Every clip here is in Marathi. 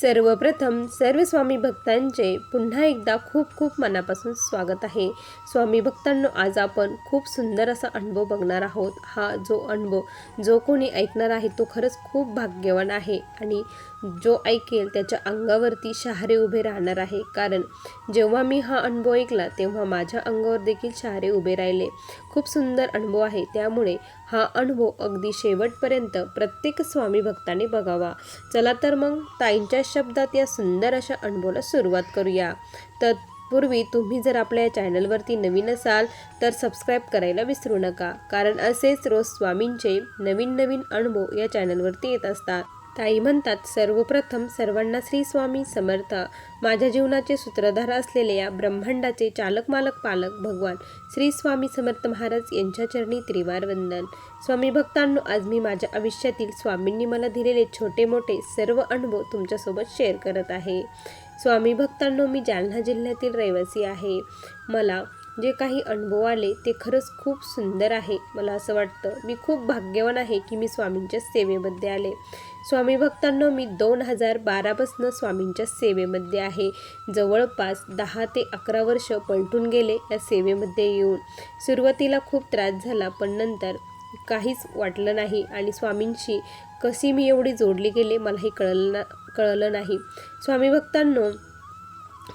सर्वप्रथम सर्व स्वामी भक्तांचे पुन्हा एकदा खूप खूप मनापासून स्वागत आहे. स्वामी भक्तांनो आज आपण खूप सुंदर असा अनुभव बघणार आहोत. हा जो अनुभव जो कोणी ऐकणार आहे तो खरंच खूप भाग्यवान आहे. आणि जो ऐकेल त्याच्या अंगावरती शहारे उभे राहणार आहे. कारण जेव्हा मी हा अनुभव ऐकला तेव्हा माझ्या अंगावर देखील शहारे उभे राहिले. खूप सुंदर अनुभव आहे. त्यामुळे हा अनुभव अगदी शेवटपर्यंत प्रत्येक स्वामी भक्ताने बघावा. चला तर मग ताईंच्या शब्दात या सुंदर अशा अनुभवाला सुरुवात करूया. तत्पूर्वी तुम्ही जर आपल्या या चॅनलवरती नवीन असाल तर सबस्क्राईब करायला विसरू नका. कारण असेच रोज स्वामींचे नवीन नवीन अनुभव या चॅनलवरती येत असतात. ताई म्हणतात सर्वप्रथम सर्वांना श्री स्वामी समर्थ. माझ्या जीवनाचे सूत्रधार असलेले या ब्रह्मांडाचे चालक मालक पालक भगवान श्री स्वामी समर्थ महाराज यांच्या चरणी त्रिवार वंदन स्वामी भक्तांनो आज मी माझ्या आयुष्यातील स्वामींनी मला दिलेले छोटे मोठे सर्व अनुभव तुमच्यासोबत शेअर करत आहे. स्वामी भक्तांनो मी जालना जिल्ह्यातील रहिवासी आहे. मला जे काही अनुभव आले ते खरंच खूप सुंदर आहे. मला असं वाटतं. मी खूप भाग्यवान आहे की मी स्वामींच्या सेवेमध्ये आले. स्वामी भक्तांनो मी दोन हजार बारापासनं स्वामींच्या सेवेमध्ये आहे. जवळपास दहा ते अकरा वर्ष पलटून गेले या सेवेमध्ये येऊन. सुरुवातीला खूप त्रास झाला पण नंतर काहीच वाटलं नाही आणि स्वामींशी कशी मी एवढी जोडली गेले मला हे कळलं ना कळलं नाही. स्वामी भक्तांनो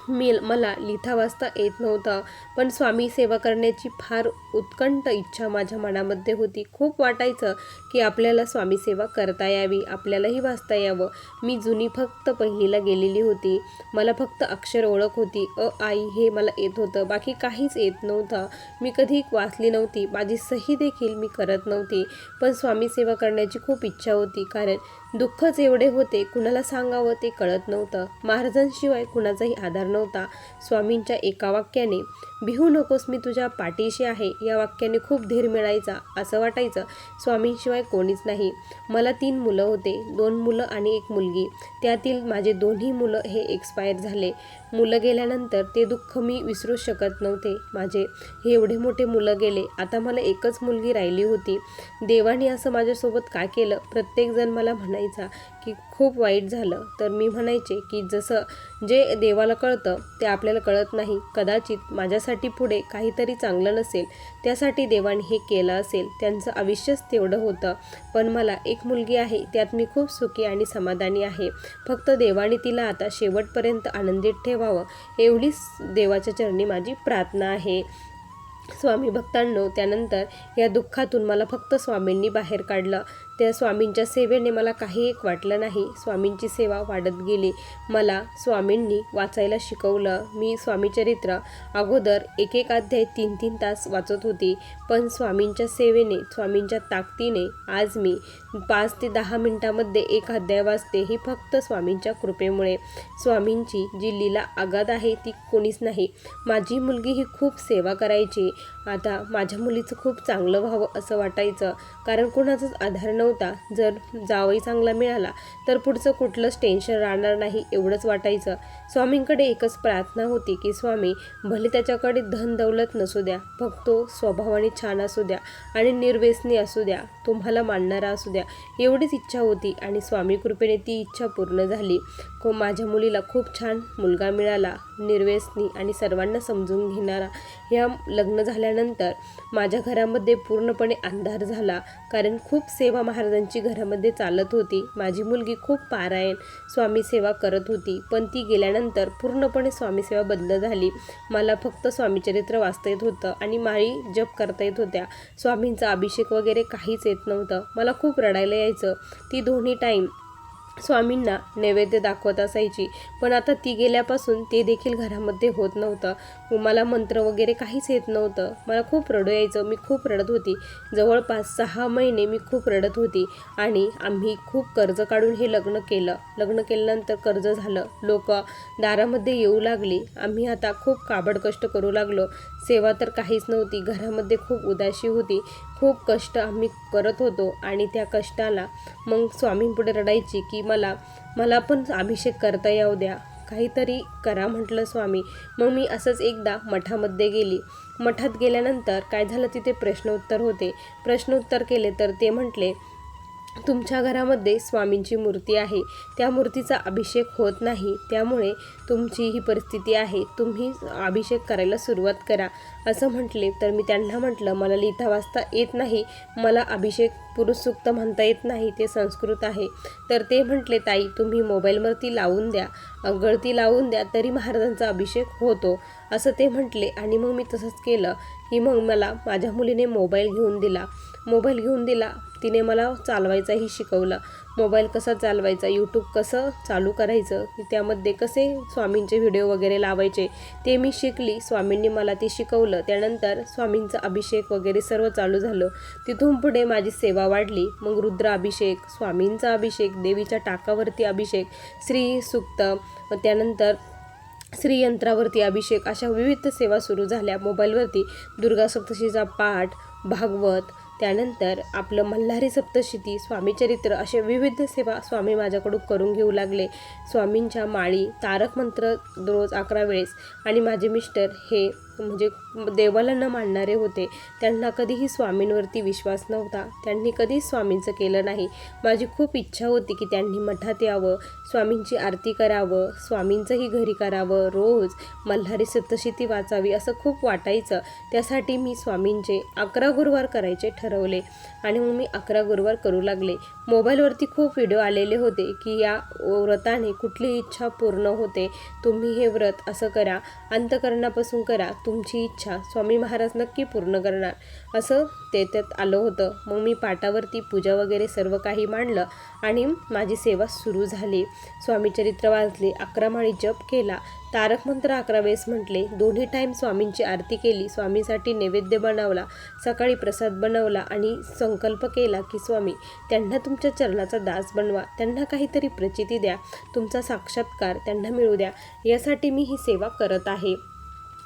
मी मला लिहिता वाचता येत नव्हतं. पण स्वामी सेवा करण्याची फार उत्कंठ इच्छा माझ्या मनामध्ये होती. खूप वाटायचं की आपल्याला स्वामी सेवा करता यावी आपल्यालाही वाचता यावं. मी जुनी फक्त पहिलीला गेलेली होती. मला फक्त अक्षर ओळख होती. अ आई हे मला येत होतं. बाकी काहीच येत नव्हतं. मी कधी वाचली नव्हती. माझी सही देखील मी करत नव्हती. पण स्वामी सेवा करण्याची खूप इच्छा होती. कारण दुःखच एवढे होते कुणाला सांगावं ते कळत नव्हतं. महाराजांशिवाय कुणाचाही आधार नव्हता. स्वामींच्या एका वाक्याने भिहू नकोस मी तुझ्या पाठीशी आहे. या वाक्याने खूप धीर मिळायचा असं वाटायचं स्वामींशिवाय कोणीच नाही. मला तीन मुलं होते दोन मुलं आणि एक मुलगी. त्यातील माझे दोन्ही मुलं हे एक्सपायर झाले. मुलं गेल्यानंतर ते दुःख मी विसरू शकत नव्हते. माझे हे एवढे मोठे मुलं गेले आता मला एकच मुलगी राहिली होती. देवाने असं माझ्यासोबत का केलं? प्रत्येकजण मला म्हणायचा की खूप वाईट झालं. तर मी म्हणायचे की जसं जे देवाला कळतं ते आपल्याला कळत नाही. कदाचित माझ्यासाठी पुढे काहीतरी चांगलं नसेल त्यासाठी देवाने हे केलं असेल त्यांचं आयुष्यच तेवढं होतं. पण मला एक मुलगी आहे त्यात मी खूप सुखी आणि समाधानी आहे. फक्त देवाने तिला आता शेवटपर्यंत आनंदित ठेवावं एवढीच देवाच्या चरणी माझी प्रार्थना आहे. स्वामी भक्तांनो त्यानंतर या दुःखातून मला फक्त स्वामींनी बाहेर काढलं. त्या स्वामींच्या सेवेने मला काही एक वाटलं नाही. स्वामींची सेवा वाढत गेली. मला स्वामींनी वाचायला शिकवलं. मी स्वामीचरित्र अगोदर एक एक अध्याय तीन तीन तास वाचत होती. पण स्वामींच्या सेवेने स्वामींच्या ताकदीने आज मी पाच ते दहा मिनटामध्ये एक अध्याय वाचते ही फक्त स्वामींच्या कृपेमुळे. स्वामींची जी लीला आगात आहे ती कोणीच नाही. माझी मुलगी ही खूप सेवा करायची. आता माझ्या मुलीचं खूप चांगलं व्हावं असं वाटायचं. कारण कोणाचाच आधार नव्हता. जर जावई चांगला मिळाला तर पुढचं कुठलंच टेन्शन राहणार नाही एवढंच वाटायचं. स्वामींकडे एकच प्रार्थना होती की स्वामी भले त्याच्याकडे धन दौलत नसू द्या फक्त तो स्वभावाने छान असू द्या आणि निर्व्यसनी असू द्या तुम्हाला मानणारा असू द्या. एवढीच इच्छा होती आणि स्वामी कृपेने ती इच्छा पूर्ण झाली. को माझ्या मुलीला खूप छान मुलगा मिळाला. निर्वेसनी आणि सर्वांना समजून घेणारा. ह्या लग्न झाल्यानंतर माझ्या घरामध्ये पूर्णपणे अंधार झाला. कारण खूप सेवा महाराजांची घरामध्ये चालत होती. माझी मुलगी खूप पारायण स्वामी सेवा करत होती. पण ती गेल्यानंतर पूर्णपणे स्वामीसेवा बंद झाली. मला फक्त स्वामीचरित्र वाचता येत होतं आणि माळी जप करता येत होत्या. स्वामींचा अभिषेक वगैरे काहीच येत नव्हतं. मला खूप रडायला यायचं. ती दोन्ही टाईम स्वामींना नैवेद्य दाखवत असायची. पण आता ती गेल्यापासून ते देखील घरामध्ये होत नव्हतं. मला मंत्र वगैरे काहीच येत नव्हतं. मला खूप रडू यायचं. मी खूप रडत होती. जवळपास सहा महिने मी खूप रडत होती. आणि आम्ही खूप कर्ज काढून हे लग्न केलं. लग्न केल्यानंतर कर्ज झालं. लोक दारामध्ये येऊ लागली. आम्ही आता खूप काबड कष्ट करू लागलो. सेवा तर काहीच नव्हती. घरामध्ये खूप उदाशी होती. खूप कष्ट आम्ही करत होतो आणि त्या कष्टाला मग स्वामींपुढे रडायची की मला मला पण अभिषेक करता येऊ द्या. काहीतरी करा म्हटलं स्वामी. मग मी असंच एकदा मठामध्ये गेली. मठात गेल्यानंतर काय झालं तिथे प्रश्नोत्तर होते. प्रश्नोत्तर केले तर ते म्हटले तुमच्या घरामध्ये स्वामींची मूर्ती आहे. त्या मूर्तीचा अभिषेक होत नाही. त्यामुळे तुमची ही परिस्थिती आहे. तुम्ही अभिषेक करायला सुरुवात करा. असं म्हटले तर मी त्यांना म्हटलं मला लिहिता वाचता येत नाही. मला अभिषेक पुरुष सूक्त म्हणता येत नाही. ते संस्कृत आहे. तर ते म्हटले ताई तुम्ही मोबाईलवरती लावून द्या. गळती लावून द्या तरी महाराजांचा अभिषेक होतो. असं ते म्हटले आणि मग मी तसंच केलं. की मग मला माझ्या मुलीने मोबाईल घेऊन दिला. मोबाईल घेऊन दिला. तिने मला चालवायचाही शिकवलं. मोबाईल कसा चालवायचा यूट्यूब कसं चालू करायचं त्यामध्ये कसे स्वामींचे व्हिडिओ वगैरे लावायचे ते मी शिकली. स्वामींनी मला ते शिकवलं. त्यानंतर स्वामींचा अभिषेक वगैरे सर्व चालू झालं. तिथून पुढे माझी सेवा वाढली. मग रुद्र अभिषेक स्वामींचा अभिषेक देवीच्या टाकावरती अभिषेक श्री सुक्त त्यानंतर श्रीयंत्रावरती अभिषेक अशा विविध सेवा सुरू झाल्या मोबाईलवरती. दुर्गा सप्तशीचा पाठ भागवत त्यानंतर आपलं मल्हारी सप्तशती स्वामीचरित्र असे विविध सेवा स्वामी माझ्याकडून करून घेऊ लागले. स्वामींच्या माळी तारक मंत्र रोज अकरा वेळेस आणि माझे मिस्टर हे म्हणजे देवाला न मानणारे होते. त्यांना कधीही स्वामींवरती विश्वास नव्हता. त्यांनी कधीच स्वामींचं केलं नाही. माझी खूप इच्छा होती की त्यांनी मठात यावं स्वामींची आरती करावं स्वामींचंही घरी करावं रोज मल्हारी सप्तशती वाचावी असं खूप वाटायचं. त्यासाठी मी स्वामींचे अकरा गुरुवार करायचे ठरवले आणि मग मी अकरा गुरुवार करू लागले. मोबाईलवरती खूप व्हिडिओ आलेले होते की या व्रताने कुठली इच्छा पूर्ण होते. तुम्ही हे व्रत असं करा अंतकरणापासून करा. तुमची इच्छा स्वामी महाराज नक्की पूर्ण करणार. असं ते त्यात आलं होतं. मग मी पाटावरती पूजा वगैरे सर्व काही मांडलं आणि माझी सेवा सुरू झाली. स्वामीचरित्र वाचले अकरा माळी जप केला. तारक मंत्र अकरा वेळेस म्हटले. दोन्ही टाईम स्वामींची आरती केली. स्वामीसाठी नैवेद्य बनवला सकाळी प्रसाद बनवला आणि संकल्प केला की स्वामी त्यांना तुमच्या चरणाचा दास बनवा. त्यांना काहीतरी प्रचिती द्या. तुमचा साक्षात्कार त्यांना मिळू द्या. यासाठी मी ही सेवा करत आहे.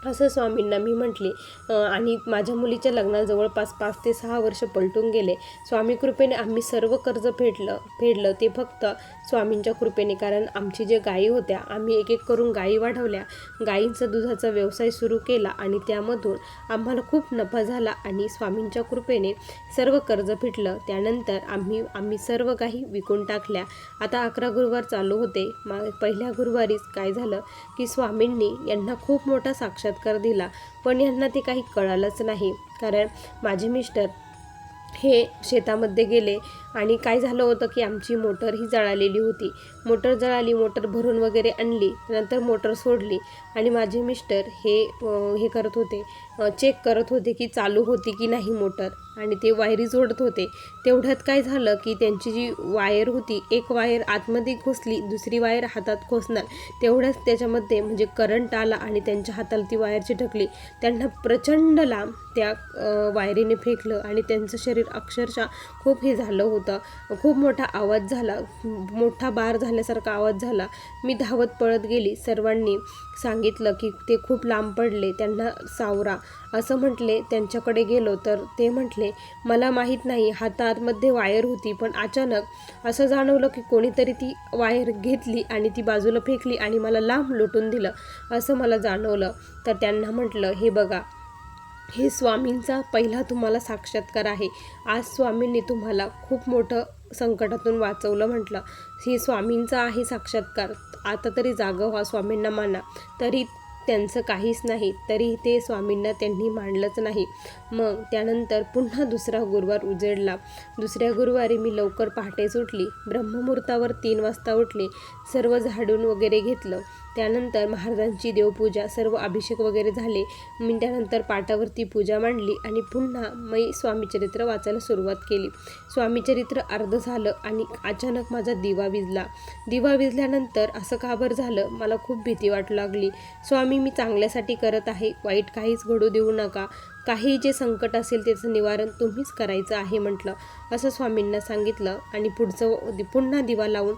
असं स्वामींना मी म्हटले. आणि माझ्या मुलीच्या लग्नात जवळपास पाच ते सहा वर्ष पलटून गेले. स्वामी कृपेने आम्ही सर्व कर्ज फेडलं फेडलं ते फक्त स्वामींच्या कृपेने. कारण आमची जे गायी होत्या आम्ही एक एक करून गायी वाढवल्या. गायींचा दुधाचा व्यवसाय सुरू केला आणि त्यामधून आम्हाला खूप नफा झाला आणि स्वामींच्या कृपेने सर्व कर्ज फिटलं. त्यानंतर आम्ही आम्ही सर्व काही विकून टाकल्या. आता अकरा गुरुवार चालू होते. मा पहिल्या गुरुवारीच काय झालं की स्वामींनी यांना खूप मोठा साक्षात साक्षात्कार दिला. पण यांना ते काही कळालंच नाही. कारण माझे मिस्टर हे शेतामध्ये गेले. आणि काय झालं होतं की आमची मोटर ही जळालेली होती. मोटर जळाली मोटर भरून वगैरे आणली नंतर मोटर सोडली आणि माझे मिस्टर हे हे करत होते चेक करत होते की चालू होती की नाही मोटर आणि ते वायरी जोडत होते. तेवढ्यात काय झालं की त्यांची जी वायर होती एक वायर आतमध्ये घुसली दुसरी वायर हातात घुसणार. तेवढ्याच त्याच्यामध्ये म्हणजे करंट आला आणि त्यांच्या हाताला ती वायर चिटकली. त्यांना प्रचंड लांब त्या वायरीने फेकलं आणि त्यांचं शरीर अक्षरशः खूप हे झालं होतं. खूप मोठा आवाज झाला. मोठा बार झाल्यासारखा आवाज झाला. मी धावत पळत गेली. सर्वांनी सांगितलं की ते खूप लांब पडले. त्यांना सावरा. असं म्हटले त्यांच्याकडे गेलो तर ते म्हटले मला माहीत नाही. हातामध्ये वायर होती पण अचानक असं जाणवलं की कोणीतरी ती वायर घेतली आणि ती बाजूला फेकली आणि मला लांब लोटून दिलं. असं मला जाणवलं. तर त्यांना म्हटलं हे बघा हे स्वामींचा पहिला तुम्हाला साक्षात्कार आहे. आज स्वामींनी तुम्हाला खूप मोठं संकटातून वाचवलं म्हटलं. हे स्वामींचा आहे साक्षात्कार. आता तरी जागं व्हा स्वामींना माना. तरी त्यांचं काहीच नाही तरी ते स्वामींना त्यांनी मांडलंच नाही. मग त्यानंतर पुन्हा दुसरा गुरुवार उजेडला. दुसऱ्या गुरुवारी मी लवकर पहाटेच उठली. ब्रह्ममुहूर्तावर तीन वाजता उठले. सर्व झाडून वगैरे घेतलं. त्यानंतर महाराजांची देवपूजा सर्व अभिषेक वगैरे झाले. मी त्यानंतर पाटावरती पूजा मांडली आणि पुन्हा मी स्वामीचरित्र वाचायला सुरुवात केली. स्वामीचरित्र अर्ध झालं आणि अचानक माझा दिवा विजला. दिवा विजल्यानंतर असं का बरं झालं? मला खूप भीती वाटू लागली. स्वामी मी चांगल्यासाठी करत आहे. वाईट काहीच घडू देऊ नका. काही जे संकट असेल त्याचं निवारण तुम्हीच करायचं आहे म्हटलं. असं स्वामींना सांगितलं आणि पुढचं पुन्हा दिवा लावून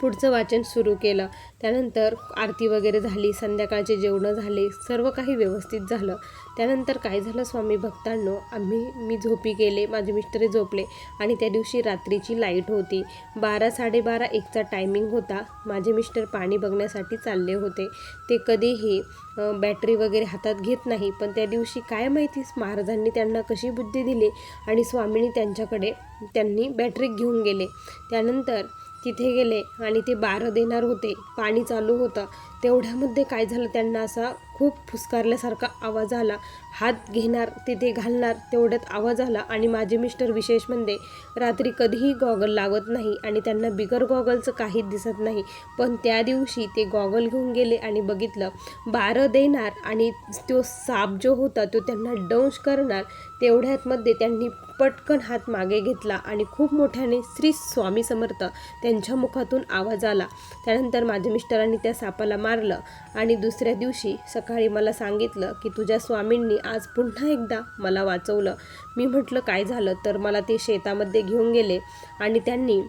पुढचं वाचन सुरू केलं. त्यानंतर आरती वगैरे झाली संध्याकाळचे जेवणं झाले सर्व काही व्यवस्थित झालं. त्यानंतर काय झालं स्वामी भक्तांनो आम्ही मी झोपी गेले माझे मिस्टर झोपले आणि त्या दिवशी रात्रीची लाइट होती. बारा साडेबारा एकचा टायमिंग होता. माझे मिस्टर पाणी बघण्यासाठी चालले होते. ते कधीही बॅटरी वगैरे हातात घेत नाही. पण त्या दिवशी काय माहिती महाराजांनी त्यांना कशी बुद्धी दिली आणि स्वामींनी त्यांच्याकडे त्यांनी बॅटरी घेऊन गेले. त्यानंतर तिथे गेले आणि ते बारं देणार होते. पाणी चालू होतं. तेवढ्यामध्ये काय झालं त्यांना असा खूप फुसकारल्यासारखा आवाज आला. हात घेणार तिथे घालणार तेवढ्यात आवाज आला आणि माझे मिस्टर विशेष म्हणजे रात्री कधीही गॉगल लावत नाही आणि त्यांना बिगर गॉगलचं काहीच दिसत नाही. पण त्या दिवशी ते गॉगल घेऊन गेले आणि बघितलं बारं देणार आणि तो साप जो होता तो त्यांना डंश करणार. तेवढ्यातमध्ये त्यांनी पटकन हात मागे घेतला आणि खूप मोठ्याने श्री स्वामी समर्थ त्यांच्या मुखातून आवाज आला. त्यानंतर माझ्या मिस्टरांनी त्या सापाला मारलं आणि दुसऱ्या दिवशी सकाळी मला सांगितलं की तुझ्या स्वामींनी आज पुन्हा एकदा मला वाचवलं. मी म्हटलं काय झालं? तर मला ते शेतामध्ये घेऊन गेले आणि त्यांनी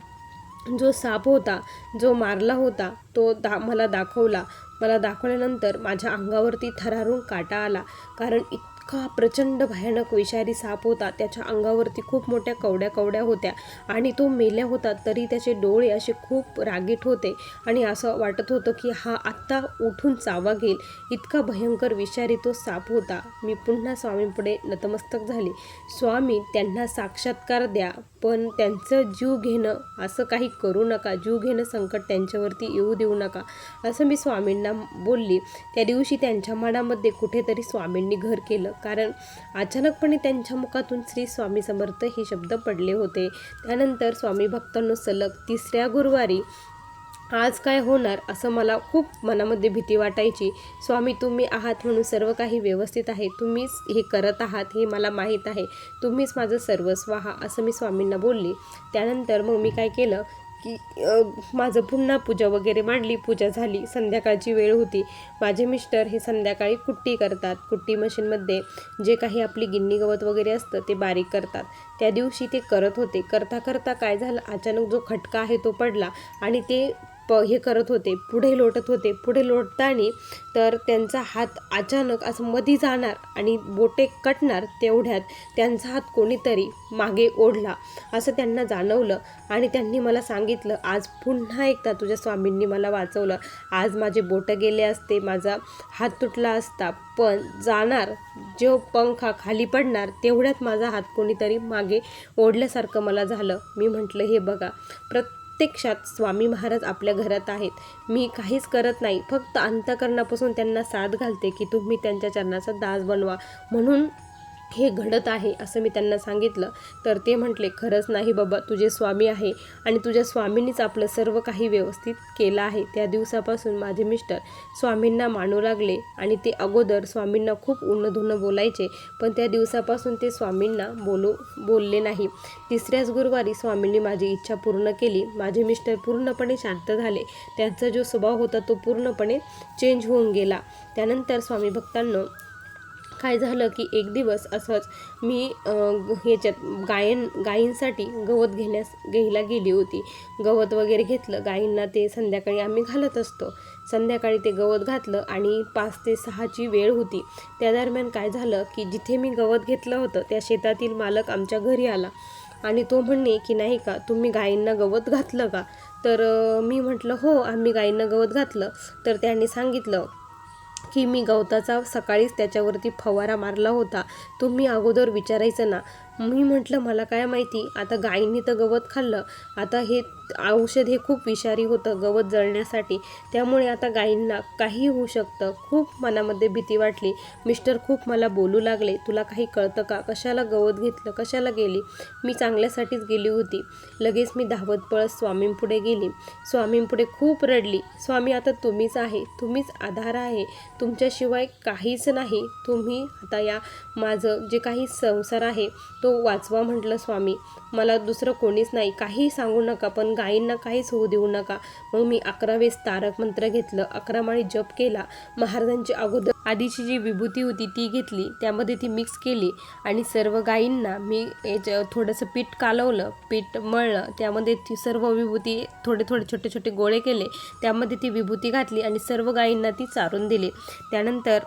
जो साप होता जो मारला होता तो दा मला दाखवला. मला दाखवल्यानंतर माझ्या अंगावरती थरारून काटा आला. कारण इतका प्रचंड भयानक विषारी साप होता. त्याच्या अंगावरती खूप मोठ्या कवड्या कवड्या होत्या आणि तो मेल्या होता तरी त्याचे डोळे असे खूप रागीट होते. आणि असं वाटत होतं की हा आत्ता उठून चावा घेईल. इतका भयंकर विषारी तो साप होता. मी पुन्हा स्वामींपुढे नतमस्तक झाले. स्वामी त्यांना साक्षात्कार द्या. पण त्यांचं जीव घेणं असं काही करू नका. जीव घेणं संकट त्यांच्यावरती येऊ देऊ नका. असं मी स्वामींना बोलली. त्या दिवशी त्यांच्या मनामध्ये कुठेतरी स्वामींनी घर केलं. कारण अचानकपणे त्यांच्या मुखातून श्री स्वामी समर्थ हे शब्द पडले होते. त्यानंतर स्वामी भक्तांनो सलग तिसऱ्या गुरुवारी आज काय होणार असं मला खूप मनामध्ये भीती वाटायची. स्वामी तुम्ही आहात म्हणून सर्व काही व्यवस्थित आहे. तुम्हीच हे करत आहात हे मला माहीत आहे. तुम्हीच माझं सर्वस्व आहात असं मी स्वामींना बोलली. त्यानंतर मग मी काय केलं की माझं पुन्हा पूजा वगैरे मांडली पूजा झाली. संध्याकाळची वेळ होती. माझे मिस्टर हे संध्याकाळी कुट्टी करतात. कुट्टी मशीनमध्ये जे काही आपली गिन्नी गवत वगैरे असतं ते बारीक करतात. त्या दिवशी ते करत होते. करता करता काय झालं? अचानक जो खटका आहे तो पडला आणि ते प हे करत होते पुढे लोटत होते पुढे लोटताना तर त्यांचा हात अचानक असं मधी जाणार आणि बोटे कटणार तेवढ्यात त्यांचा हात कोणीतरी मागे ओढला असं त्यांना जाणवलं आणि त्यांनी मला सांगितलं आज पुन्हा एकदा तुझ्या स्वामींनी मला वाचवलं. आज माझे बोटं गेले असते माझा हात तुटला असता पण जाणार जो पंखा खाली पडणार तेवढ्यात माझा हात कोणीतरी मागे ओढल्यासारखं मला झालं. मी म्हटलं हे बघा प्रत्यक्षात स्वामी महाराज आपल्या घरात आहेत. मी काहीच करत नाही. फक्त अंतकरणापासून त्यांना साथ घालते की तुम्ही त्यांच्या चरणाचा दास बनवा. म्हणून हे घडत आहे असं मी त्यांना सांगितलं. तर ते म्हटले खरंच नाही बाबा तुझे स्वामी आहे आणि तुझ्या स्वामींनीच आपलं सर्व काही व्यवस्थित केलं आहे. त्या दिवसापासून माझे मिस्टर स्वामींना मानू लागले आणि ते अगोदर स्वामींना खूप उन्नधुन्न बोलायचे पण त्या दिवसापासून ते स्वामींना बोलू बोलले नाही. तिसऱ्याच गुरुवारी स्वामींनी माझी इच्छा पूर्ण केली. माझे मिस्टर पूर्णपणे शांत झाले. त्यांचा जो स्वभाव होता तो पूर्णपणे चेंज होऊन गेला. त्यानंतर स्वामी भक्तांना काय झालं की एक दिवस असंच मी ह्याच्यात गायन गायींसाठी गवत घेण्यास घ्यायला गेली होती. गवत वगैरे घेतलं. गायींना ते संध्याकाळी आम्ही घालत असतो. संध्याकाळी ते गवत घातलं आणि पाच ते सहाची वेळ होती. त्या दरम्यान काय झालं की जिथे मी गवत घेतलं होतं त्या शेतातील मालक आमच्या घरी आला आणि तो म्हणणे की नाही का तुम्ही गायींना गवत घातलं का? तर मी म्हटलं हो आम्ही गायींना गवत घातलं. तर त्यांनी सांगितलं की मी गवताचा सकाळीच त्याच्यावरती फवारा मारला होता. तुम्ही अगोदर विचारायचं ना. मी म्हटलं मला काय माहिती? आता गायींनी तर गवत खाल्लं. आता हे औषध हे खूप विषारी होतं गवत जळण्यासाठी. त्यामुळे आता गायींना काही होऊ शकतं. खूप मनामध्ये भीती वाटली. मिस्टर खूप मला बोलू लागले. तुला काही कळतं का? कशाला गवत घेतलं? कशाला गेली? मी चांगल्यासाठीच गेली होती. लगेच मी धावत पळत स्वामींपुढे गेली. स्वामींपुढे खूप रडली. स्वामी आता तुम्हीच आहे. तुम्हीच आधार आहे. तुमच्याशिवाय काहीच नाही. तुम्ही आता या माझं जे काही संसार आहे तो तो वाचवा म्हटलं स्वामी मला दुसरं कोणीच नाही. काहीही सांगू नका पण गायींना काहीच होऊ देऊ नका. मग मी अकरा वेळेस तारक मंत्र घेतलं. अकरा माळी जप केला. महाराजांची अगोदर आधीची जी विभूती होती ती घेतली. त्यामध्ये ती मिक्स केली. आणि सर्व गायींना मी याच्या थोडंसं पीठ कालवलं. पीठ मळलं. त्यामध्ये ती सर्व विभूती थोडे थोडे छोटे छोटे गोळे केले. त्यामध्ये ती विभूती घातली आणि सर्व गायींना ती चारून दिली. त्यानंतर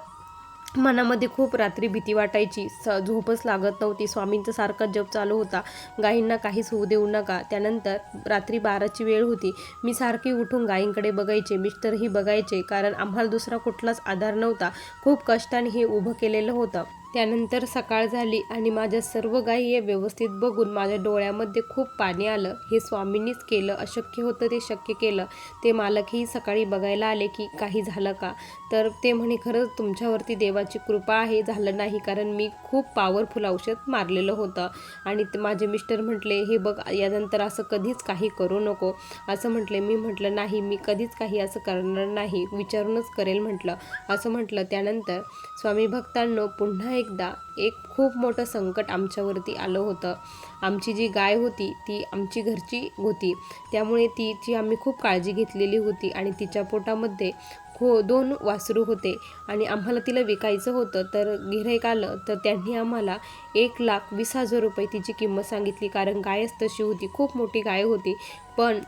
मनामध्ये खूप रात्री भीती वाटायची. स झोपच लागत नव्हती. स्वामींचा सारखा जप चालू होता. गायींना काहीच होऊ देऊ नका. त्यानंतर रात्री बाराची वेळ होती. मी सारखी उठून गायींकडे बघायचे. मिस्टरही बघायचे. कारण आम्हाला दुसरा कुठलाच आधार नव्हता. खूप कष्टाने हे उभं केलेलं होतं. त्यानंतर सकाळ झाली आणि माझ्या सर्व गायी हे व्यवस्थित बघून माझ्या डोळ्यामध्ये खूप पाणी आलं. हे स्वामींनीच केलं. अशक्य होतं ते शक्य केलं. ते मालकही सकाळी बघायला आले की काही झालं का? तर ते म्हणे खरंच तुमच्यावरती देवाची कृपा आहे. झालं नाही कारण मी खूप पॉवरफुल औषध मारलेलं होतं. आणि ते माझे मिस्टर म्हटले हे बघ यानंतर असं कधीच काही करू नको. असं म्हटले मी म्हटलं नाही. मी कधीच काही असं करणार नाही. विचारूनच करेल म्हटलं. असं म्हटलं त्यानंतर स्वामी भक्तांनो पुन्हा एकदा एक खूप मोठं संकट आमच्यावरती आलं होतं. आमची जी गाय होती ती आमची घरची होती. त्यामुळे तिची आम्ही खूप काळजी घेतलेली होती आणि तिच्या पोटामध्ये खो दोन वासरू होते आणि आम्हाला तिला विकायचं होतं. तर गिऱ्हाईक आलं तर त्यांनी आम्हाला एक लाख वीस हजार रुपये तिची किंमत सांगितली. कारण गायच तशी होती खूप मोठी गाय होती. पण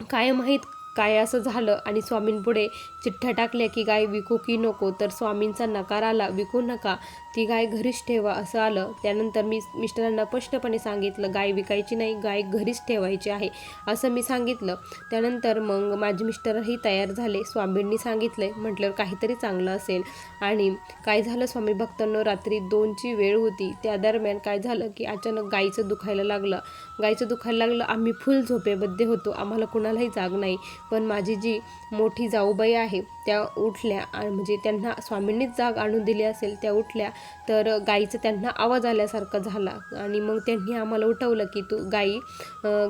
काय माहीत काय असं झालं आणि स्वामींपुढे चिठ्ठ्या टाकल्या की गाय विकू की नको? तर स्वामींचा नकार आला विकू नका. ती गाय घरीच ठेवा असं आलं. त्यानंतर मी मिस्टरांना स्पष्टपणे सांगितलं गाय विकायची नाही गाय घरीच ठेवायची आहे असं मी सांगितलं. त्यानंतर मग माझे मिस्टरही तयार झाले. स्वामींनी सांगितलं म्हटलं काहीतरी चांगलं असेल. आणि काय झालं स्वामी भक्तांनो रात्री दोनची वेळ होती. त्या दरम्यान काय झालं की अचानक गायीचं दुखायला लागलं. गाईचं दुखायला लागलं आम्ही फुल झोपेमध्ये होतो. आम्हाला कुणालाही जाग नाही. पण माझी जी मोठी जाऊबाई आहे त्या उठल्या. म्हणजे त्यांना स्वामींनीच जाग आणून दिली असेल त्या उठल्या. तर गाईचं त्यांना आवाज आल्यासारखा झाला. आणि मग त्यांनी आम्हाला उठवलं की तू गाई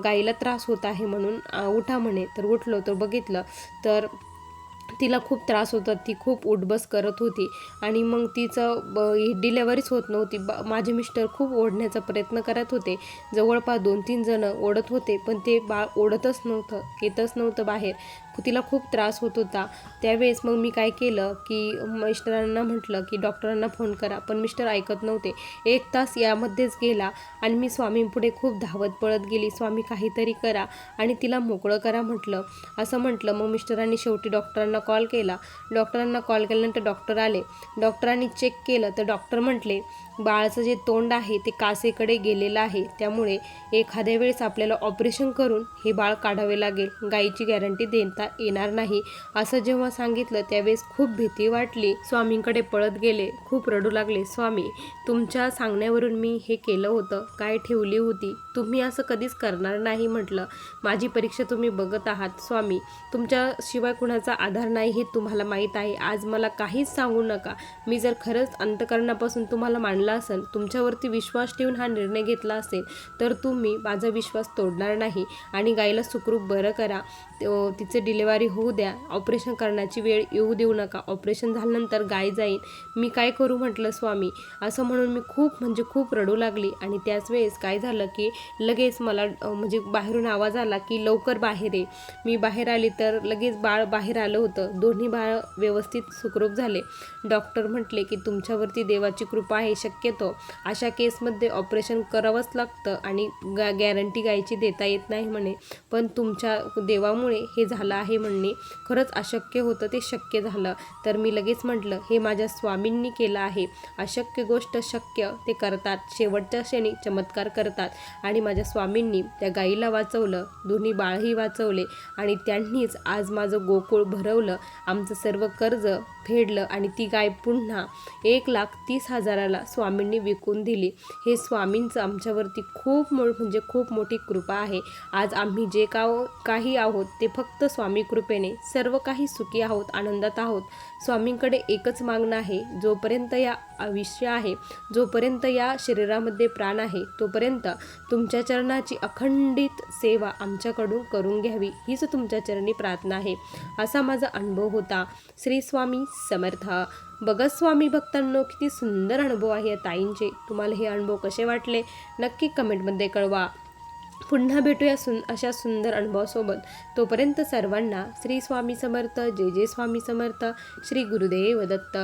गाईला त्रास होत आहे म्हणून उठा म्हणे. तर उठलो तर बघितलं. तर तिला खूप त्रास होता. ती खूप उठबस करत होती. आणि मग तिचं ब डिलेवरीच होत नव्हती. ब माझे मिस्टर खूप ओढण्याचा प्रयत्न करत होते. जवळपास दोन तीन जणं ओढत होते पण ते बाळ ओढतच नव्हतं येतच नव्हतं बाहेर. तिला खूप त्रास होत होता. त्यावेळेस मग मी काय केलं की मिस्टरांना म्हटलं की डॉक्टरांना फोन करा पण मिस्टर ऐकत नव्हते. एक तास यामध्येच गेला आणि मी स्वामींपुढे खूप धावत पळत गेली. स्वामी काहीतरी करा आणि तिला मोकळं करा म्हटलं. असं म्हटलं. मग मिस्टरांनी शेवटी डॉक्टरांना कॉल केला. डॉक्टरांना कॉल केल्यानंतर डॉक्टर आले. डॉक्टरांनी चेक केलं तर डॉक्टर म्हटले बाळाचं जे तोंड आहे ते कासेकडे गेलेलं आहे. त्यामुळे एखाद्या वेळेस आपल्याला ऑपरेशन करून हे बाळ काढावे लागेल. गायीची गॅरंटी देता येणार नाही. असं जेव्हा सांगितलं त्यावेळेस खूप भीती वाटली. स्वामींकडे पळत गेले. खूप रडू लागले. स्वामी तुमच्या सांगण्यावरून मी हे केलं होतं. काय ठेवली होती? तुम्ही असं कधीच करणार नाही म्हटलं. माझी परीक्षा तुम्ही बघत आहात स्वामी. तुमच्याशिवाय कुणाचा आधार नाही हे तुम्हाला माहीत आहे. आज मला काहीच सांगू नका. मी जर खरंच अंतकरणापासून तुम्हाला मांडला असेल तुमच्यावरती विश्वास ठेवून हा निर्णय घेतला असेल तर तुम्ही माझा विश्वास तोडणार नाही. आणि गाईला सुखरूप बरं करा. तिचे डि डिलेवरी होऊ द्या. ऑपरेशन करण्याची वेळ येऊ देऊ नका. ऑपरेशन झाल्यानंतर गाय जाईन. मी काय करू म्हटलं स्वामी? असं म्हणून मी खूप म्हणजे खूप रडू लागली. आणि त्याच वेळेस काय झालं की लगेच मला म्हणजे बाहेरून आवाज आला की लवकर बाहेर ये. मी बाहेर आली तर लगेच बाळ बाहेर आलं होतं. दोन्ही बाळ व्यवस्थित सुखरूप झाले. डॉक्टर म्हटले की तुमच्यावरती देवाची कृपा आहे शक्यतो. अशा केसमध्ये ऑपरेशन करावंच लागतं आणि गा गॅरंटी गायची देता येत नाही म्हणे. पण तुमच्या देवामुळे हे झालं आहे आहे म्हणणे. खरंच अशक्य होतं ते शक्य झालं. तर मी लगेच म्हटलं हे माझ्या स्वामींनी केलं आहे. अशक्य गोष्ट शक्य ते करतात. शेवटच्या क्षणी चमत्कार करतात. आणि माझ्या स्वामींनी त्या गाईला वाचवलं दोन्ही बाळही वाचवले आणि त्यांनीच आज माझं गोकुळ भरवलं. आमचं सर्व कर्ज फेडलं आणि ती गाय पुन्हा एक लाख तीस हजाराला स्वामींनी विकून दिली. हे स्वामींचं आमच्यावरती खूप मो म्हणजे खूप मोठी कृपा आहे. आज आम्ही जे का काही आहोत ते फक्त स्वामी कृपेने सर्व काही सुखी आहोत आनंदात आहोत. स्वामींकडे एकच मागणं आहे जोपर्यंत या आयुष्य आहे. जोपर्यंत या शरीरामध्ये प्राण आहे तोपर्यंत तुमच्या चरणाची अखंडित सेवा आमच्याकडून करून घ्यावी. हीच तुमच्या चरणी प्रार्थना आहे. असा माझा अनुभव होता. श्री स्वामी समर्थ. बघत स्वामी भक्तांनो किती सुंदर अनुभव आहे या ताईंचे. तुम्हाला हे अनुभव कसे वाटले? नक्की कमेंटमध्ये कळवा. पुन्हा भेटूया सुन अशा सुंदर अनुभवासोबत. तोपर्यंत सर्वांना श्री स्वामी समर्थ जय जय स्वामी समर्थ श्री गुरुदेव दत्त.